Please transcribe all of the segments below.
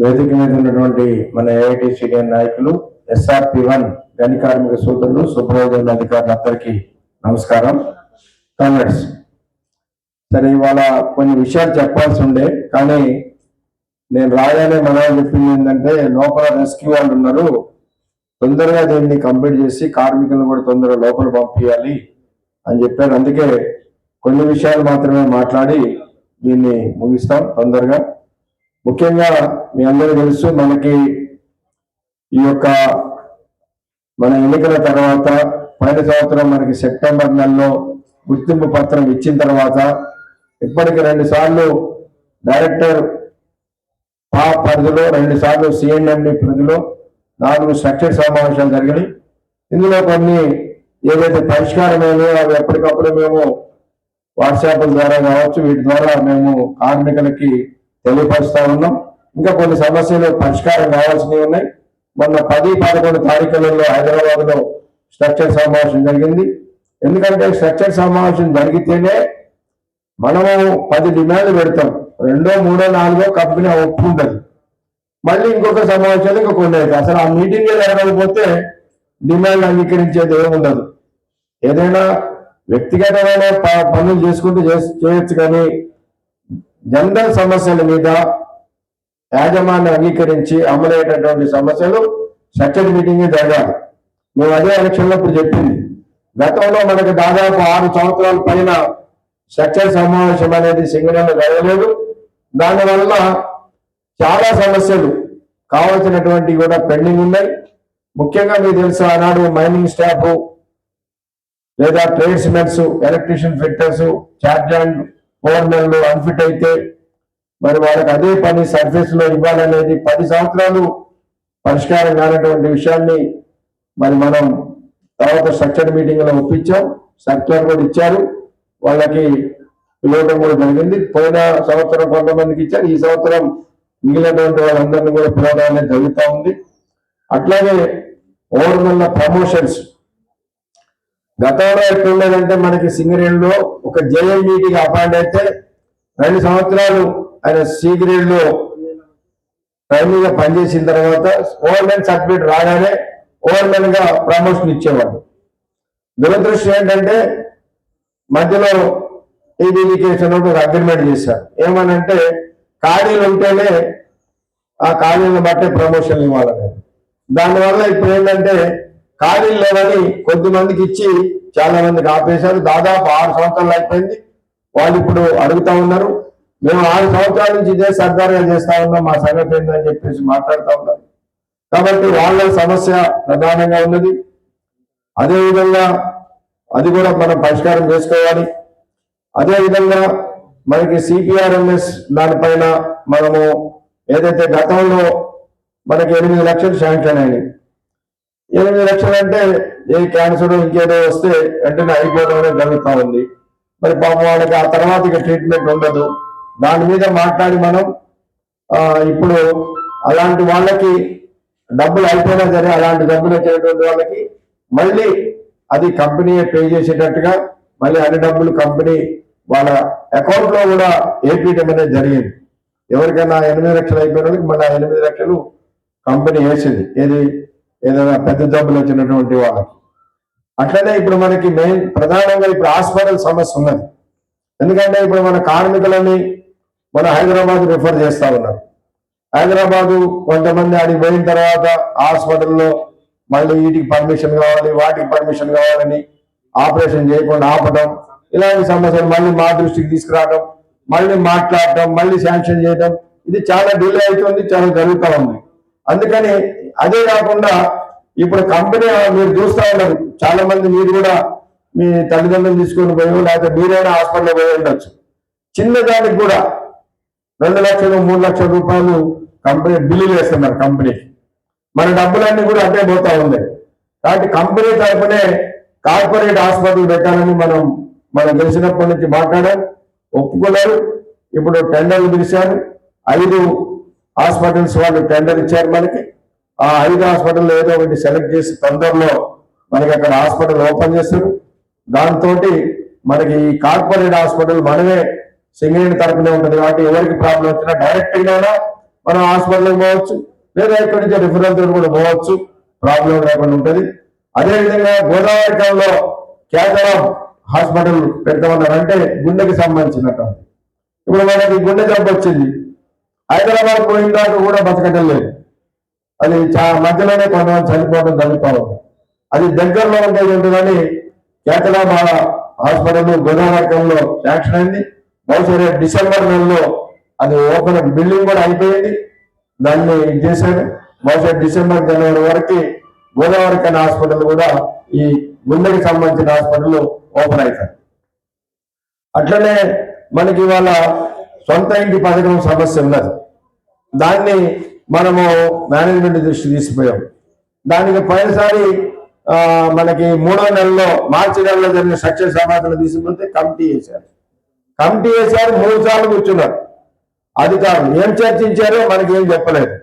వేదిక మీద ఉన్నటువంటి మన ఏఐటి సీనియర్ నాయకులు ఎస్ఆర్పి వన్ గని కార్మిక సూత్రులు సూపర్వైజర్ అధికారులు అందరికీ నమస్కారం. కాంగ్రెస్. సరే ఇవాళ కొన్ని విషయాలు చెప్పాల్సి ఉండే కానీ నేను రాగానే మన చెప్పింది ఏంటంటే లోపల రెస్క్యూ వాళ్ళు ఉన్నారు. తొందరగా దీన్ని కంప్లీట్ చేసి కార్మికులను కూడా తొందరగా లోపల పంపించాలి అని చెప్పారు. అందుకే కొన్ని విషయాలు మాత్రమే మాట్లాడి దీన్ని ముగిస్తాం తొందరగా. ముఖ్యంగా మీ అందరూ తెలుసు మనకి ఈ యొక్క మన ఎన్నికల తర్వాత పోయిన సంవత్సరం మనకి సెప్టెంబర్ నెలలో గుర్తింపు పత్రం ఇచ్చిన తర్వాత ఇప్పటికి రెండు సార్లు డైరెక్టర్ పా పరిధిలో రెండు సార్లు సిఎన్ఎండి పరిధిలో నాలుగు స్ట్రక్చర్ సమావేశాలు జరిగినాయి. ఇందులో కొన్ని ఏదైతే పరిష్కారమైనాయో అవి ఎప్పటికప్పుడు మేము వాట్సాప్ ద్వారా కావచ్చు వీటి ద్వారా మేము కార్మికులకి తెలియపరుస్తా ఉన్నాం. ఇంకా కొన్ని సమస్యలు పరిష్కారం కావాల్సినవి ఉన్నాయి. మొన్న పది పదకొండు తారీఖులలో హైదరాబాద్లో స్ట్రక్చర్ సమావేశం జరిగింది. ఎందుకంటే స్ట్రక్చర్ సమావేశం జరిగితేనే మనము పది డిమాండ్లు పెడతాం. రెండో మూడో నాలుగో కంపెనీ ఒప్పుకుంటుంది. మళ్ళీ ఇంకొక సమావేశాలు ఇంకొక ఉండేది అసలు ఆ మీటింగ్ జరగకపోతే డిమాండ్ అంగీకరించేది ఏముండదు. ఉండదు ఏదైనా వ్యక్తిగతమైన ప- పనులు చేసుకుంటూ చేస్- చేయొచ్చు కానీ జనరల్ సమస్యల మీద యాజమాన్యం అంగీకరించి అమలయ్యేటటువంటి సమస్యలు స్ట్రక్చర్ మీటింగ్ జరగాలి. మేము అదే ఎలక్షన్లో ఇప్పుడు చెప్పింది. గతంలో మనకు దాదాపు ఆరు సంవత్సరాల పైన స్ట్రక్చర్ సమావేశం అనేది సింగనల్లో జరగలేదు. దానివల్ల చాలా సమస్యలు కావాల్సినటువంటి కూడా పెండింగ్ ఉన్నాయి. ముఖ్యంగా మీకు తెలుసు ఆనాడు మైనింగ్ స్టాఫ్ లేదా tradesmens electrician fitters charge and ఫోర్మెన్లు unfit అయితే మరి వాళ్ళకి అదే పని సర్ఫేస్లో ఇవ్వాలనేది పది సంవత్సరాలు పరిష్కారం కానటువంటి విషయాన్ని మరి మనం తర్వాత స్ట్రక్చర్ మీటింగ్లో ఒప్పించాం. సర్క్యులర్ కూడా ఇచ్చారు. వాళ్ళకి పిలవడం కూడా జరిగింది. పోయిన సంవత్సరం కొంతమందికి ఇచ్చారు. ఈ సంవత్సరం మిగిలినటువంటి వాళ్ళందరినీ కూడా పిలవడం అనేది జరుగుతూ ఉంది. అట్లాగే ఓవర్మల్ల ప్రమోషన్స్ గతంలో ఎట్లుండేదంటే మనకి సింగరేణిలో ఒక జేఎం మీటింగ్ అపాయింట్ అయితే రెండు సంవత్సరాలు ఆయన సి గ్రేడ్ పనిచేసిన తర్వాత ఓవర్మెన్ సర్టిఫికేట్ రాగానే ఓవర్మెన్గా ప్రమోషన్ ఇచ్చేవాడు దురదృష్టం ఏంటంటే మధ్యలో ఈడీకేషన్ ఒక అగ్రిమెంట్ చేశారు. ఏమనంటే ఖాళీలు ఉంటేనే ఆ ఖాళీలను బట్టే ప్రమోషన్ ఇవ్వాలని దానివల్ల ఇప్పుడు ఏంటంటే ఖాళీలు లేవని కొద్ది మందికి ఇచ్చి చాలా మందికి ఆపేశారు. దాదాపు ఆరు సంవత్సరాలు అయిపోయింది. వాళ్ళు ఇప్పుడు అడుగుతా ఉన్నారు. మేము ఆరు సంవత్సరాల నుంచి ఇదే సర్దారుగా చేస్తా ఉన్నాం. మా సంగతి ఏంటని చెప్పేసి మాట్లాడుతూ ఉన్నారు. కాబట్టి వాళ్ళ సమస్య ప్రధానంగా ఉన్నది. అదేవిధంగా అది కూడా మనం పరిష్కారం చేసుకోవాలి. అదేవిధంగా మనకి సిపిఆర్ఎంఎస్ దానిపైన మనము ఏదైతే గతంలో మనకి ఎనిమిది లక్షలు శాంక్షన్ అయినాయి ఎనిమిది లక్షలు అంటే ఏ క్యాన్సర్ ఇంకేదో వస్తే వెంటనే అయిపోవడమే జరుగుతూ ఉంది. మరి పాపం వాళ్ళకి ఆ తర్వాత ఇక ట్రీట్మెంట్ ఉండదు. దాని మీద మాట్లాడి మనం ఇప్పుడు అలాంటి వాళ్ళకి డబ్బులు అయిపోయినా సరే అలాంటి డబ్బులు వచ్చేటువంటి వాళ్ళకి మళ్ళీ అది కంపెనీ పే చేసేటట్టుగా మళ్ళీ అన్ని డబ్బులు కంపెనీ వాళ్ళ అకౌంట్లో కూడా ఏపీయడం అనేది జరిగింది. ఎవరికైనా ఎనిమిది లక్షలు అయిపోయిన వాళ్ళకి మళ్ళీ ఎనిమిది లక్షలు కంపెనీ వేసింది. ఏది? ఏదైనా పెద్ద జబ్బులు వచ్చినటువంటి వాళ్ళకి అట్లనే ఇప్పుడు మనకి మెయిన్ ప్రధానంగా ఇప్పుడు హాస్పిటల్ సమస్య ఉన్నది. ఎందుకంటే ఇప్పుడు మన కార్మికులని మన హైదరాబాద్ రిఫర్ చేస్తా ఉన్నారు. హైదరాబాదు కొంతమంది ఆడికి పోయిన తర్వాత హాస్పిటల్లో మళ్ళీ వీటికి పర్మిషన్ కావాలి వాటికి పర్మిషన్ కావాలని ఆపరేషన్ చేయకుండా ఆపడం ఇలాంటి సమస్యలు మళ్ళీ మా దృష్టికి తీసుకురావడం మళ్ళీ మాట్లాడటం మళ్ళీ శాంక్షన్ చేయడం ఇది చాలా డిలే అవుతుంది చాలా జరుగుతూ ఉంది. అందుకని అదే కాకుండా ఇప్పుడు కంపెనీ మీరు చూస్తా ఉన్నారు. చాలా మంది మీరు కూడా మీ తల్లిదండ్రులు తీసుకొని పోయి లేకపోతే మీరైనా హాస్పిటల్ పోయి ఉండొచ్చు. చిన్నదానికి కూడా రెండు లక్షలు మూడు లక్షల రూపాయలు కంపెనీ బిల్లులు వేస్తున్నారు కంపెనీ. మన డబ్బులన్నీ కూడా అట్టే పోతా ఉంది కాబట్టి కంపెనీ తరఫునే కార్పొరేట్ హాస్పిటల్ పెట్టాలని మనం మనం తెలిసినప్పటి నుంచి మాట్లాడారు ఒప్పుకున్నారు. ఇప్పుడు టెండర్లు పిలిచారు. ఐదు హాస్పిటల్స్ వాళ్ళు టెండర్ ఇచ్చారు మనకి. ఆ ఐదు హాస్పిటల్ ఏదో ఒకటి సెలెక్ట్ చేసి తొందరలో మనకి అక్కడ హాస్పిటల్ ఓపెన్ చేస్తారు దాంతో మనకి ఈ కార్పొరేట్ హాస్పిటల్ మనమే సింగరేణి తరపునే ఉంటుంది కాబట్టి ఎవరికి ప్రాబ్లం వచ్చినా డైరెక్ట్గా మనం హాస్పిటల్కి పోవచ్చు. లేదా ఇక్కడి నుంచి రిఫరల్ తోటి కూడా పోవచ్చు. ప్రాబ్లం లేకుండా ఉంటుంది. అదేవిధంగా గోదావరికంలో కేతరం హాస్పిటల్ పెడతామన్నారంటే గుండెకి సంబంధించినటువంటి. ఇప్పుడు మనకి గుండె జబ్బు వచ్చింది. హైదరాబాద్ పోయిన దాకా కూడా బతకటం లేదు అది చా మధ్యలోనే కొంతమంది చనిపోవడం జరుగుతూ ఉంది. అది దగ్గరలో ఉండేది ఉంటుందని కేతలాబాద హాస్పిటల్ గోదావరికంలో శాంక్షన్ అయింది. బహుశా డిసెంబర్ నెలలో అది ఓపెన్ బిల్డింగ్ కూడా అయిపోయింది. దాన్ని చేశాడు చేశారు. బహుశా డిసెంబర్ జనవరి వరకు గోదావరికన్ హాస్పిటల్ కూడా ఈ గుండెకి సంబంధించిన హాస్పిటల్ ఓపెన్ అవుతాయి. అట్లనే మనకి ఇవాళ సొంత ఇంటి పథకం సమస్య ఉన్నది. దాన్ని మనము మేనేజ్మెంట్ దృష్టి తీసుకుపోయాం దానికి పైనసారి మనకి మూడో నెలలో మార్చి నెలలో జరిగిన సక్సెస్ సమాధానం తీసుకుంటే కమిటీ వేశారు. కమిటీ వేశారు మూడు సార్లు కూర్చున్నారు. అధికారులు ఏం చర్చించారో మనకి ఏం చెప్పలేదు.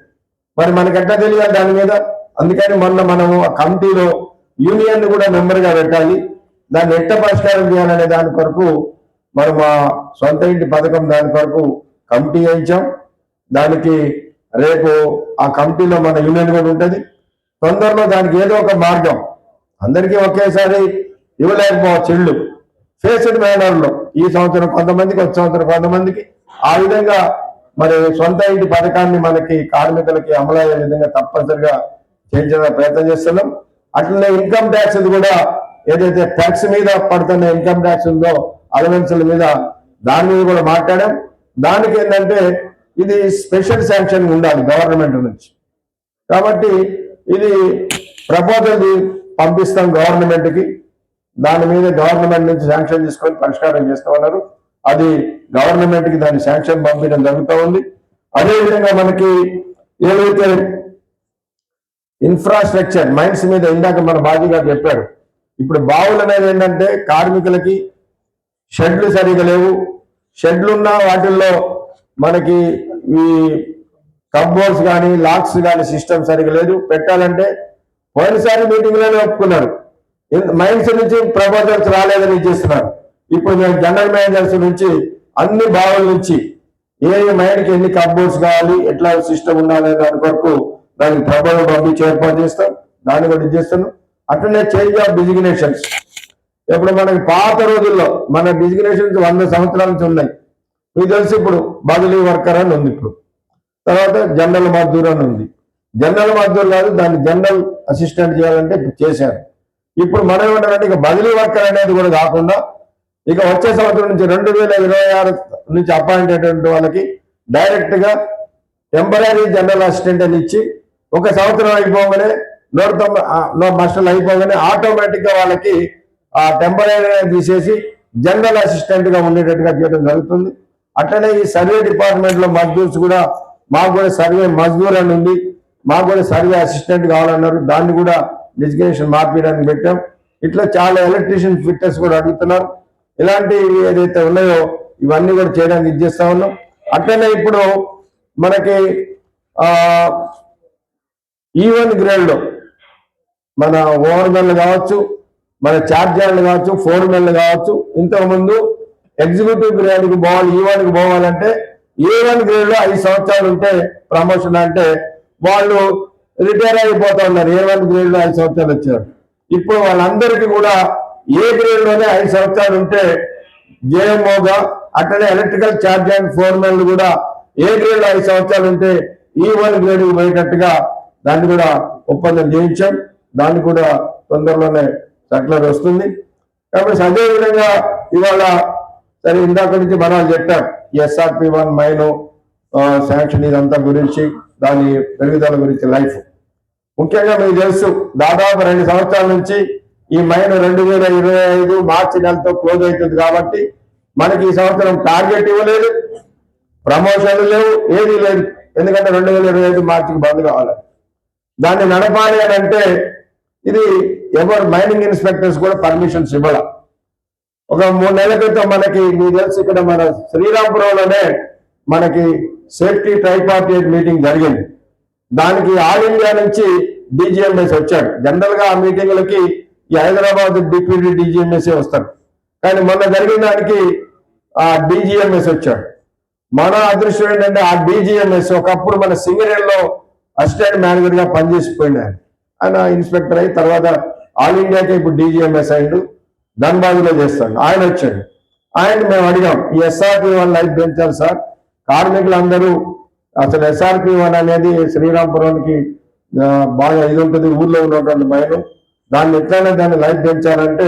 మరి మనకి ఎట్లా తెలియాలి దాని మీద? అందుకని మొన్న మనము ఆ కమిటీలో యూనియన్ కూడా మెంబర్గా పెట్టాలి. దాన్ని ఎట్ట పరిష్కారం చేయాలనే దాని కొరకు మనం మా సొంత ఇంటి పథకం దాని కొరకు కమిటీ వేయించాం. దానికి రేపు ఆ కమిటీలో మన యూనియన్ కూడా ఉంటుంది. తొందరలో దానికి ఏదో ఒక మార్గం. అందరికీ ఒకేసారి ఇవ్వలేకపోవచ్చు ఇళ్ళు ఫేస్డ్ మేనర్లో ఈ సంవత్సరం కొంతమందికి వచ్చే సంవత్సరం కొంతమందికి ఆ విధంగా మరి సొంత ఇంటి పథకాన్ని మనకి కార్మికులకి అమలయ్యే విధంగా తప్పనిసరిగా చేయించడానికి ప్రయత్నం చేస్తున్నాం. అట్లనే ఇన్కమ్ ట్యాక్స్ కూడా ఏదైతే ట్యాక్స్ మీద పడుతున్న ఇన్కమ్ ట్యాక్స్ ఉందో అలవెన్సుల మీద దాని మీద కూడా మాట్లాడాం. దానికి ఏంటంటే ఇది స్పెషల్ శాంక్షన్ ఉండాలి గవర్నమెంట్ నుంచి. కాబట్టి ఇది ప్రపోజల్ పంపిస్తాం గవర్నమెంట్కి. దాని మీద గవర్నమెంట్ నుంచి శాంక్షన్ తీసుకొని పరిష్కారం చేస్తామన్నారు. అది గవర్నమెంట్కి దాని శాంక్షన్ పంపించడం జరుగుతూ ఉంది. అదేవిధంగా మనకి ఏదైతే ఇన్ఫ్రాస్ట్రక్చర్ మైన్స్ మీద ఇందాక మన బాజీ గారు చెప్పారు. ఇప్పుడు బావుల మీద ఏంటంటే కార్మికులకి షెడ్లు సరిగా లేవు. షెడ్లు ఉన్న వాటిల్లో మనకి ఈ కప్బోర్డ్స్ కానీ లాక్స్ కానీ సిస్టమ్ సరిగా లేదు. పెట్టాలంటే పోయినసారి మీటింగ్లోనే ఒప్పుకున్నారు మైన్స్ నుంచి ప్రపోజల్స్ రాలేదని ఇచ్చేస్తున్నారు ఇప్పుడు మేము జనరల్ మేనేజర్స్ నుంచి అన్ని బావుల నుంచి ఏ మైండ్కి ఎన్ని కప్బోర్డ్స్ కావాలి ఎట్లా సిస్టమ్ ఉండాలి దాని కొరకు దానికి ప్రపోజల్ పంపించి ఏర్పాటు చేస్తాం. దాన్ని కూడా ఇచ్చేస్తున్నాం అట్లనే చేంజ్ ఆఫ్ డిజిగ్నేషన్స్. ఇప్పుడు మనకి పాత రోజుల్లో మన డిజిగ్నేషన్స్ వంద సంవత్సరాల నుంచి ఉన్నాయి. మీకు తెలిసి ఇప్పుడు బదిలీ వర్కర్ అని ఉంది ఇప్పుడు. తర్వాత జనరల్ మజ్దూర్ అని ఉంది. జనరల్ మజ్దూర్ కాదు దాన్ని జనరల్ అసిస్టెంట్ చేయాలంటే చేశారు. ఇప్పుడు మనం ఏమంటారంటే ఇక బదిలీ వర్కర్ అనేది కూడా కాకుండా ఇక వచ్చే సంవత్సరం నుంచి రెండు వేల ఇరవై ఆరు నుంచి అపాయింట్ అయినటువంటి వాళ్ళకి డైరెక్ట్గా టెంపరీ జనరల్ అసిస్టెంట్ అని ఇచ్చి ఒక సంవత్సరం అయిపోగానే నూట తొంభై మస్టర్లు మాస్టర్లు అయిపోగానే ఆటోమేటిక్గా వాళ్ళకి ఆ టెంపరీ తీసేసి జనరల్ అసిస్టెంట్గా ఉండేటట్టుగా చేయడం జరుగుతుంది. అట్లనే ఈ సర్వే డిపార్ట్మెంట్లో మజ్దూర్స్ కూడా మాకు కూడా సర్వే మజ్దూర్ అని ఉంది. మాకు కూడా సర్వే అసిస్టెంట్ కావాలన్నారు. దాన్ని కూడా డిజిగ్నేషన్ మార్పించడానికి పెట్టాం. ఇట్లా చాలా ఎలక్ట్రీషియన్ ఫిట్నెస్ కూడా అడుగుతున్నారు. ఇలాంటివి ఏదైతే ఉన్నాయో ఇవన్నీ కూడా చేయడానికి ఇచ్చేస్తా ఉన్నాం. అట్లనే ఇప్పుడు మనకి ఈవెన్ గ్రేడ్ e మన ఓవర్ మెన్ కావచ్చు మన చార్జర్లు కావచ్చు ఫోర్ మెన్ కావచ్చు ఇంతకుముందు ఎగ్జిక్యూటివ్ గ్రేడ్కి పోవాలి ఈ వన్ పోవాలంటే ఏ వన్ గ్రేడ్లో ఐదు సంవత్సరాలు ఉంటే ప్రమోషన్ అంటే వాళ్ళు రిటైర్ అయిపోతా ఉన్నారు. ఏ వన్ గ్రేడ్లో ఐదు సంవత్సరాలు వచ్చారు? ఇప్పుడు వాళ్ళందరికీ కూడా ఏ గ్రేడ్లోనే ఐదు సంవత్సరాలు ఉంటే జేఎంఓగా అట్లనే ఎలక్ట్రికల్ ఛార్జ్ అండ్ ఫోర్ మెన్లు కూడా ఏ గ్రేడ్లో ఐదు సంవత్సరాలు ఉంటే ఈ వన్ గ్రేడ్ పోయేటట్టుగా దాన్ని కూడా ఒప్పందం చేయించాం. దాన్ని కూడా తొందరలోనే సర్కులర్ వస్తుంది. కాబట్టి అదే విధంగా ఇవాళ సరే ఇందాక నుంచి మనం చెప్పాం. ఎస్ఆర్పి వన్ మైను శాంక్షన్ ఇదంతా గురించి దాని పెరుగుదల గురించి లైఫ్. ముఖ్యంగా మీకు తెలుసు దాదాపు రెండు సంవత్సరాల నుంచి ఈ మైన్ రెండు వేల ఇరవై ఐదు మార్చి నెలతో క్లోజ్ అవుతుంది కాబట్టి మనకి ఈ సంవత్సరం టార్గెట్ ఇవ్వలేదు ప్రమోషన్లు లేవు ఏది లేదు. ఎందుకంటే రెండు వేల ఇరవై ఐదు మార్చికి బంద్ కావాలి. దాన్ని నడపాలి అని అంటే ఇది ఎవరు మైనింగ్ ఇన్స్పెక్టర్స్ కూడా పర్మిషన్స్ ఇవ్వాలి. ఒక మూడు నెలల క్రితం మనకి మీ తెలుసు ఇక్కడ మన శ్రీరాంపురంలోనే మనకి సేఫ్టీ ట్రైపార్టీట్ మీటింగ్ జరిగింది. దానికి ఆల్ ఇండియా నుంచి డిజిఎంఎస్ వచ్చాడు జనరల్గా ఆ మీటింగ్లకి ఈ హైదరాబాద్ డిప్యూటీ డిజిఎంఎస్ వస్తారు. కానీ మొన్న జరిగిన దానికి ఆ డిజిఎంఎస్ వచ్చాడు మన అదృష్టం ఏంటంటే ఆ డిజిఎంఎస్ ఒకప్పుడు మన సింగరేణిలో అసిస్టెంట్ మేనేజర్గా పనిచేసిపోయినాడు ఆయన ఇన్స్పెక్టర్ అయి తర్వాత ఆల్ ఇండియాకి ఇప్పుడు డిజిఎంఎస్ అయిండు ధన్బాద్లో చేస్తాడు ఆయన వచ్చాడు. ఆయన మేము అడిగాం ఈ ఎస్ఆర్పి వన్ లైఫ్ పెంచాలి సార్ కార్మికులందరూ అసలు ఎస్ఆర్పి వన్ అనేది శ్రీరాంపురానికి బాగా ఇది ఉంటుంది ఊర్లో ఉన్నటువంటి మైను దాన్ని ఎట్లయినా దాన్ని లైఫ్ పెంచాలంటే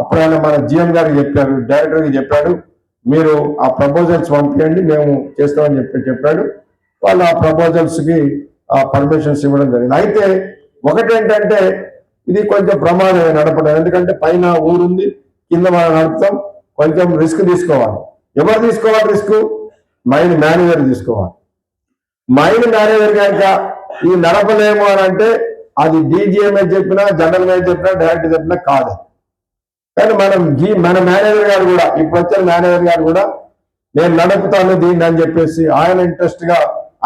అప్పుడు ఆయన మన జిఎం గారికి చెప్పారు డైరెక్టర్కి చెప్పాడు మీరు ఆ ప్రపోజల్స్ పంపించండి మేము చేస్తామని చెప్పి చెప్పాడు. వాళ్ళు ఆ ప్రపోజల్స్కి ఆ పర్మిషన్స్ ఇవ్వడం జరిగింది. అయితే ఒకటేంటంటే ఇది కొంచెం ప్రమాదమే నడపడం. ఎందుకంటే పైన ఊరుంది కింద మనం నడుపుతాం కొంచెం రిస్క్ తీసుకోవాలి. ఎవరు తీసుకోవాలి రిస్క్ మైండ్ మేనేజర్ తీసుకోవాలి. మైండ్ మేనేజర్ కనుక ఈ నడపలేము అని అంటే అది డీజీఎంఏ చెప్పినా జనరల్ మేనేజర్ చెప్పినా డైరెక్టర్ చెప్పినా కాదు. కానీ మనం ఈ మన మేనేజర్ గారు కూడా ఇప్పుడు వచ్చిన మేనేజర్ గారు కూడా నేను నడుపుతాను దీన్ని అని చెప్పేసి ఆయన ఇంట్రెస్ట్గా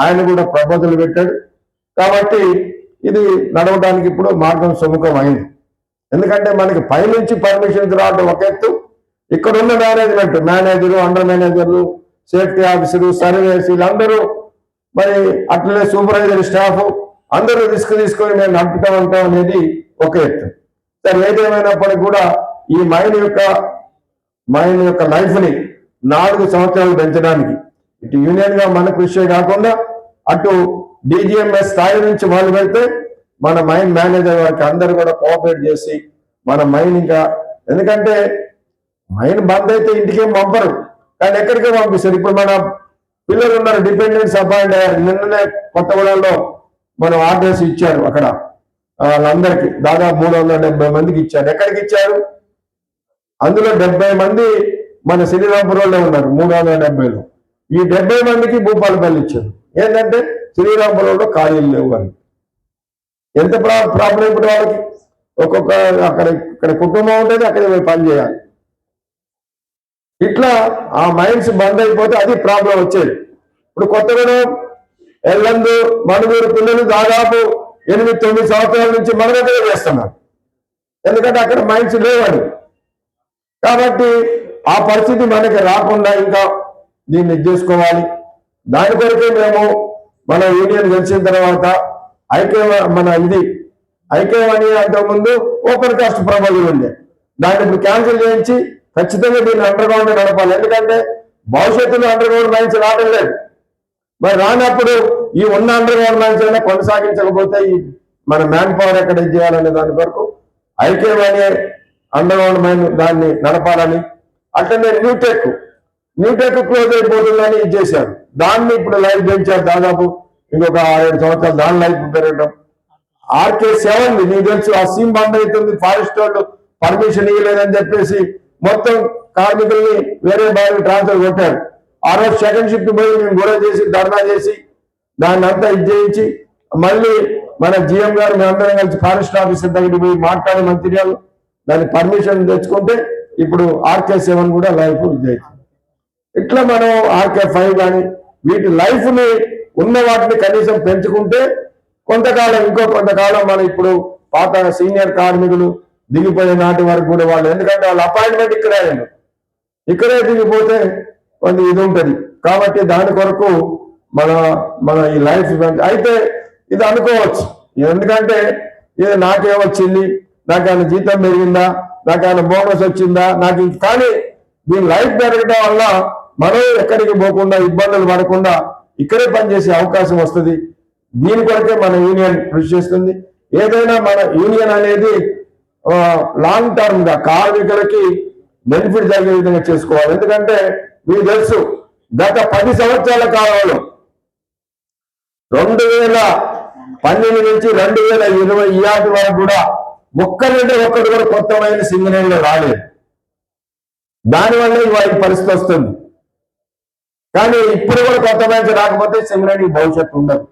ఆయన కూడా ప్రపోజల్ పెట్టాడు. కాబట్టి ఇది నడవడానికి ఇప్పుడు మార్గం సుముఖమైంది ఎందుకంటే మనకి పైనుంచి పర్మిషన్స్ రావడం ఒక ఎత్తు ఇక్కడ ఉన్న మేనేజ్మెంట్ మేనేజరు అండర్ మేనేజర్లు సేఫ్టీ ఆఫీసరు సర్వేస్ వీళ్ళందరూ మరి అట్లనే సూపర్వైజర్ స్టాఫ్ అందరూ రిస్క్ తీసుకొని మేము నడుపుతా ఉంటాం అనేది ఒక ఎత్తు. సరే ఏదేమైనప్పటికీ కూడా ఈ మైన్ యొక్క మైన్ యొక్క లైఫ్ని నాలుగు సంవత్సరాలు పెంచడానికి ఇటు యూనియన్గా మన కృషి కాకుండా అటు డిజిఎంఎస్ స్థాయి నుంచి మొదలు పెడితే మన మైన్ మేనేజర్ వారికి అందరూ కూడా కోఆపరేట్ చేసి మన మైన్ ఇంకా ఎందుకంటే మైన్ బంద్ అయితే ఇంటికేం పంపరు. కానీ ఎక్కడికే పంపిస్తారు? ఇప్పుడు మన పిల్లలు ఉన్నారు డిపెండెంట్స్ అపాయింట్ అయ్యారు. నిన్ననే కొత్తగూడెంలో మనం ఆర్డర్స్ ఇచ్చారు అక్కడ. వాళ్ళందరికీ దాదాపు మూడు వందల డెబ్బై మందికి ఇచ్చారు. ఎక్కడికి ఇచ్చారు? అందులో డెబ్బై మంది మన శ్రీరాంపురంలో ఉన్నారు మూడు వందల డెబ్బైలో. ఈ డెబ్బై మందికి భూపాలపల్లి ఇచ్చారు. ఏంటంటే శ్రీరాంపురంలో ఖాళీలు లేవు అని. ఎంత ప్రా- ప్రాబ్లం ఇప్పుడు వాళ్ళకి? ఒక్కొక్క అక్కడ ఇక్కడ కుటుంబం ఉంటుంది అక్కడ పోయి పని చేయాలి. ఇట్లా ఆ మైండ్స్ బంద్ అయిపోతే అది ప్రాబ్లం వచ్చేది. ఇప్పుడు కొత్తగూడెం ఎల్లందు మణుగూరు పిల్లలు దాదాపు ఎనిమిది తొమ్మిది సంవత్సరాల నుంచి మన దగ్గర చేస్తున్నారు. ఎందుకంటే అక్కడ మైండ్స్ లేవాడు కాబట్టి ఆ పరిస్థితి మనకి రాకుండా ఇంకా దీన్ని చేసుకోవాలి. దాని కొరకే మేము మన యూనియన్ గెలిచిన తర్వాత ఐక్య మన ఇది ఐక్యవాణి అని అంతకుముందు ఓపెన్ కాస్ట్ ప్రపోజల్ ఉండే దాన్ని ఇప్పుడు క్యాన్సిల్ చేయించి ఖచ్చితంగా దీన్ని అండర్ గ్రౌండ్ నడపాలి. ఎందుకంటే భవిష్యత్తులో అండర్ గ్రౌండ్ మైన్స్ రావడం లేదు. మరి రానప్పుడు ఈ ఉన్న అండర్ గ్రౌండ్ మైన్స్ అయినా కొనసాగించకపోతే ఈ మన మ్యాన్ పవర్ ఎక్కడ చేయాలనే దాని కొరకు ఐక్యవాణి అండర్ గ్రౌండ్ మైన్ దాన్ని నడపాలని అట్లనే న్యూటెక్ న్యూటెక్ క్లోజ్ అయిపోతుందని ఇది చేశారు. దాన్ని ఇప్పుడు లైఫ్ పెంచారు దాదాపు ఇంకొక ఏడు సంవత్సరాలు దాని లైఫ్ పెరగడం ఆర్కే సెవెన్ నీకు తెలుసు ఆ సీమ్ బంద్ అవుతుంది ఫారెస్ట్ వాళ్ళు పర్మిషన్ ఇవ్వలేదని చెప్పేసి మొత్తం కార్మికుల్ని వేరే బాగా ట్రాన్స్ఫర్ కొట్టారు. ఆ రోజు సెకండ్ షిఫ్ట్ పోయి మేము గొడవ చేసి ధర్నా చేసి దాన్ని అంతా ఇది చేయించి మళ్ళీ మన జిఎం గారు మేమందరం కలిసి ఫారెస్ట్ ఆఫీసర్ దగ్గరికి పోయి మాట్లాడే మంత్రి దాని పర్మిషన్ తెచ్చుకుంటే ఇప్పుడు ఆర్కే సెవెన్ కూడా లైఫ్ ఇది అవుతుంది ఇట్లా మనం ఆర్కే ఫైవ్ కానీ వీటి లైఫ్ని ఉన్న వాటిని కనీసం పెంచుకుంటే కొంతకాలం ఇంకో కొంతకాలం మనం ఇప్పుడు పాత సీనియర్ కార్మికులు దిగిపోయే నాటి వరకు కూడా వాళ్ళు ఎందుకంటే వాళ్ళ అపాయింట్మెంట్ ఇక్కడే ఇక్కడే దిగిపోతే కొంత ఇది ఉంటుంది. కాబట్టి దాని కొరకు మన మన ఈ లైఫ్ అయితే ఇది అనుకోవచ్చు. ఎందుకంటే ఇది నాకేమొచ్చింది నాకు ఆయన జీతం పెరిగిందా నాకు ఆయన బోనస్ వచ్చిందా నాకు కానీ దీని లైఫ్ పెరగడం వల్ల మనం ఎక్కడికి పోకుండా ఇబ్బందులు పడకుండా ఇక్కడే పనిచేసే అవకాశం వస్తుంది. దీని కొరకే మన యూనియన్ కృషి చేస్తుంది. ఏదైనా మన యూనియన్ అనేది లాంగ్ టర్మ్గా కార్మికులకి బెనిఫిట్ జరిగే విధంగా చేసుకోవాలి. ఎందుకంటే మీకు తెలుసు గత పది సంవత్సరాల కాలంలో రెండు వేల పన్నెండు నుంచి రెండు వేల ఇరవై ఇయాటి వరకు కూడా ఒక్కరింటి ఒక్కటి కూడా కొత్తమైన సింగరేణిలో రాలేదు. దానివల్ల ఇవాళ పరిస్థితి వస్తుంది. కానీ ఇప్పుడు కూడా కొత్త మైన్స్ రాకపోతే సింగరేణికి భవిష్యత్తు ఉండదు.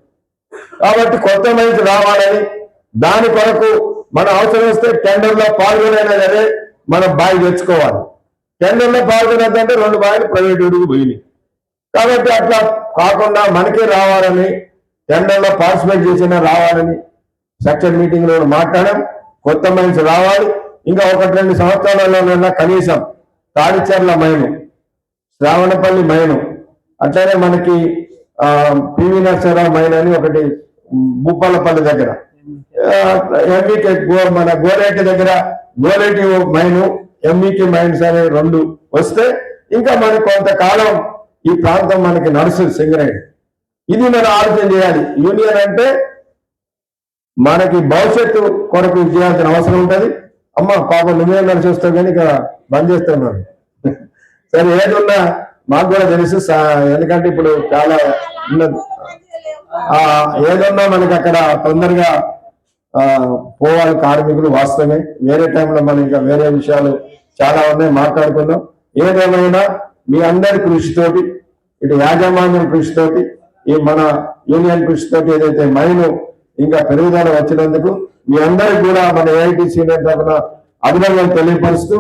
కాబట్టి కొత్త మైన్స్ రావాలని దాని కొరకు మన అవసరం వస్తే టెండర్లో పాల్గొనే పాల్గొనైనా సరే మనం బావి తెచ్చుకోవాలి. టెండర్లో లో రెండు బావిలు ప్రైవేట్ ఉడుగు పోయినాయి. కాబట్టి అట్లా కాకుండా మనకే రావాలని టెండర్లో పార్టిసిపేట్ చేసినా రావాలని సెక్షన్ మీటింగ్లో మాట్లాడడం కొత్త మైన్స్ రావాలి. ఇంకా ఒకటి రెండు సంవత్సరాలలోనైనా కనీసం తాడిచర్ల మైను శ్రావణపల్లి మైను అట్లనే మనకి పివి నరసరావు మైన అని ఒకటి ఉమ్, భూపాలపల్లి దగ్గర. ఎంవికే మన గోరేటి దగ్గర గోరేటి మైను ఎంబీకే మైన్స్ అనే రెండు వస్తే ఇంకా మనకి కొంతకాలం ఈ ప్రాంతం మనకి నడుస్తుంది సింగరేణి. ఇది మనం ఆలోచన చేయాలి. యూనియన్ అంటే మనకి భవిష్యత్తు కొరకు చేయాల్సిన అవసరం ఉంటుంది. అమ్మ పాపం నువ్వే నడిచి వస్తావు కానీ ఇక బంద్ చేస్తున్నాను సరే ఏదున్నా మాకు కూడా తెలుసు ఎందుకంటే ఇప్పుడు చాలా ఉన్నది. ఆ ఏదన్నా మనకి అక్కడ తొందరగా ఆ పోవాలి కార్మికులు వాస్తవమే. వేరే టైంలో మనం ఇంకా వేరే విషయాలు చాలా ఉన్నాయి మాట్లాడుకుందాం. ఏదేమైనా మీ అందరి కృషితోటి ఇటు యాజమాన్యం కృషితోటి ఈ మన యూనియన్ కృషితోటి ఏదైతే మైను ఇంకా పెరుగుదల వచ్చినందుకు మీ అందరికి కూడా మన ఏఐటి సీనియర్ తరఫున అభినందనలు తెలియపరుస్తూ